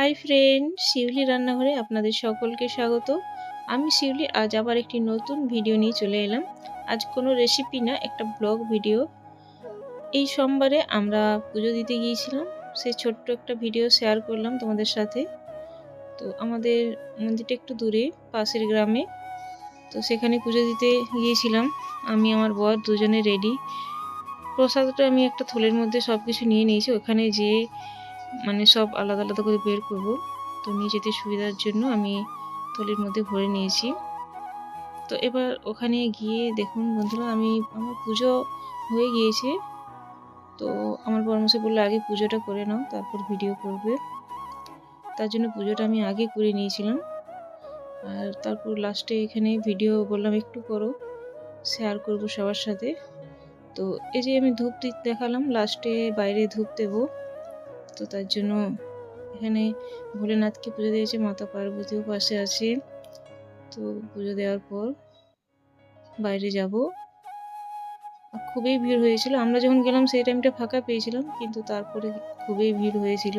Hi friend, শিউলি রান্নাঘরে আপনাদের সকলকে স্বাগত। আমি শিউলি, আজ আবার একটি নতুন ভিডিও নিয়ে চলে এলাম। আজ কোনো রেসিপি না, একটা ব্লগ ভিডিও এই সোমবারে আমরা পুজো দিতে গিয়েছিলাম সেই ছোট্ট একটা ভিডিও শেয়ার করলাম তোমাদের সাথে। তো আমাদের মন্দিরটা একটু দূরে, পাশের গ্রামে। তো সেখানে পুজো দিতে গিয়েছিলাম। আমি, আমার বর দুজনে রেডি প্রসাদটা আমি একটা থলের মধ্যে সব কিছু নিয়ে নিয়েছি। ওখানে যেয়ে মানে সব আলাদা আলাদা করে বের করব। তো নিয়ে যেতে সুবিধার জন্য আমি থলির মধ্যে ভরে নিয়েছি। তো এবার ওখানে গিয়ে দেখুন বন্ধুরা, আমি, আমার পুজো হয়ে গিয়েছে। তো আমার পরামর্শ বলল, আগে পুজোটা করে নাও, তারপর ভিডিও করবে। তার জন্য পুজোটা আমি আগে করে নিয়েছিলাম। আর তারপর লাস্টে এখানে ভিডিও বললাম, একটু করো শেয়ার করব সবার সাথে। তো এই যে আমি ধূপ দেখালাম লাস্টে বাইরে ধূপ দেবো। তো তার জন্য এখানে ভোলেনাথকে পুজো দিয়েছে মাতা পার্বতীও পাশে আছে। তো পুজো দেওয়ার পর বাইরে যাব। খুবই ভিড় হয়েছিল। আমরা যখন গেলাম সেই টাইমটা ফাঁকা পেয়েছিলাম, কিন্তু তারপরে খুবই ভিড় হয়েছিল।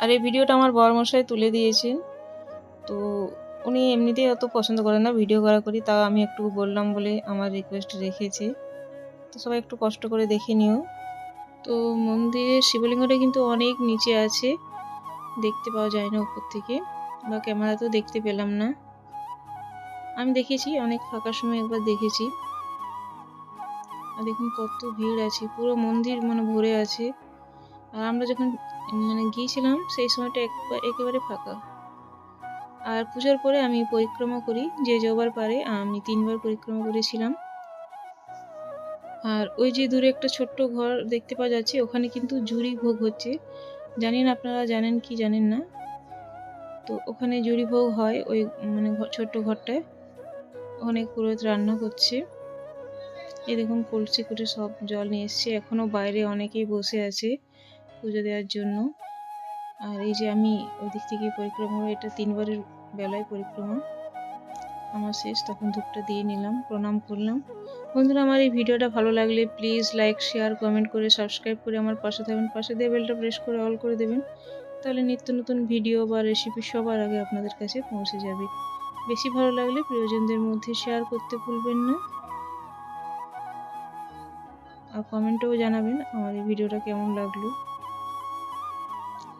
আর এই ভিডিওটা আমার বরমশাই তুলে দিয়েছেন। তো উনি এমনিতেই অত পছন্দ করেন না, ভিডিও করা করি, তাও আমি একটু বললাম বলে আমার রিকোয়েস্ট রেখেছে। তো সবাই একটু কষ্ট করে দেখে নিও। তো মন্দিরের শিবলিঙ্গটা কিন্তু অনেক নিচে আছে। দেখতে পাওয়া যায় না উপর থেকে বা ক্যামেরাতেও দেখতে পেলাম না। আমি দেখেছি, অনেক ফাঁকার সময় একবার দেখেছি। আর দেখুন কত ভিড় আছে, পুরো মন্দির মানে ভরে আছে। আর আমরা যখন মানে গিয়েছিলাম, সেই সময়টা একবার, একেবারে ফাঁকা। আর পুজোর পরে আমি পরিক্রমা করি, যে যবার পারে আমি তিনবার পরিক্রমা করেছিলাম। আর ওই যে দূরে একটা ছোট্ট ঘর দেখতে পাওয়া যাচ্ছে, ওখানে কিন্তু ঝুড়ি ভোগ হচ্ছে। জানি না আপনারা, জানেন কি জানেন না? তো ওখানে ঝুড়ি ভোগ হয় ওই মানে ছোট্ট ঘরটায়। ওখানে পুরোহিত রান্না করছে। এই দেখুন, কলসি করে সব জল নিয়ে এসছে। এখনও বাইরে অনেকেই বসে আছে পুজো দেওয়ার জন্য। আর এই যে আমি ওই দিক থেকে পরিক্রমা এটা তিনবারের বেলায় পরিক্রমা। আমার শেষ, তখন ধূপটা দিয়ে নিলাম, প্রণাম করলাম। বন্ধুরা, আমার এই ভিডিওটা ভালো লাগলে প্লিজ লাইক শেয়ার কমেন্ট করে সাবস্ক্রাইব করে আমার পাশে থাকবেন। পাশে দিয়ে বেলটা প্রেস করে অল করে দেবেন। তাহলে নিত্য নতুন ভিডিও বা রেসিপি সবার আগে আপনাদের কাছে পৌঁছে যাবে। বেশি ভালো লাগলে প্রিয়জনদের মধ্যে শেয়ার করতে ভুলবেন না। আর কমেন্টেও জানাবেন আমার এই ভিডিওটা কেমন লাগল।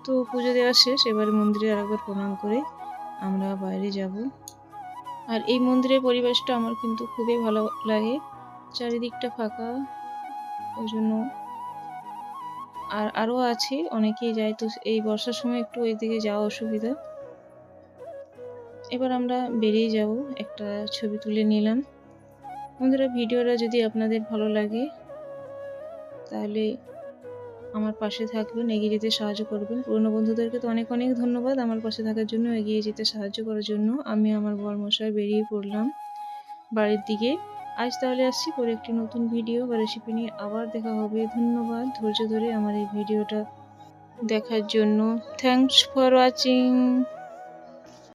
তো পুজো দেওয়া শেষ, এবার মন্দিরে আরেকবার প্রণাম করে আমরা বাইরে যাব। আর এই মন্দিরের পরিবেশটা আমার কিন্তু খুবই ভালো লাগে। চারিদিকটা ফাঁকা ওই জন্য আর আরও আছে, অনেকেই যায়, তো এই বর্ষার সময় একটু ওই দিকে যাওয়া অসুবিধা। এবার আমরা বেরিয়ে যাব, একটা ছবি তুলে নিলাম। বন্ধুরা, ভিডিওটা যদি আপনাদের ভালো লাগে, তাহলে আমার পাশে থাকবেন, এগিয়ে যেতে সাহায্য করবেন। পুরনো বন্ধুদেরকে তো অনেক অনেক ধন্যবাদ আমার পাশে থাকার জন্য, এগিয়ে যেতে সাহায্য করার জন্য। আমি আমার বরমশাই বেরিয়ে পড়লাম বাড়ির দিকে। আজ তাহলে আসছি পরে একটি নতুন ভিডিও বা রেসিপি নিয়ে আবার দেখা হবে। ধন্যবাদ ধৈর্য ধরে আমার এই ভিডিওটা দেখার জন্য। Thanks for watching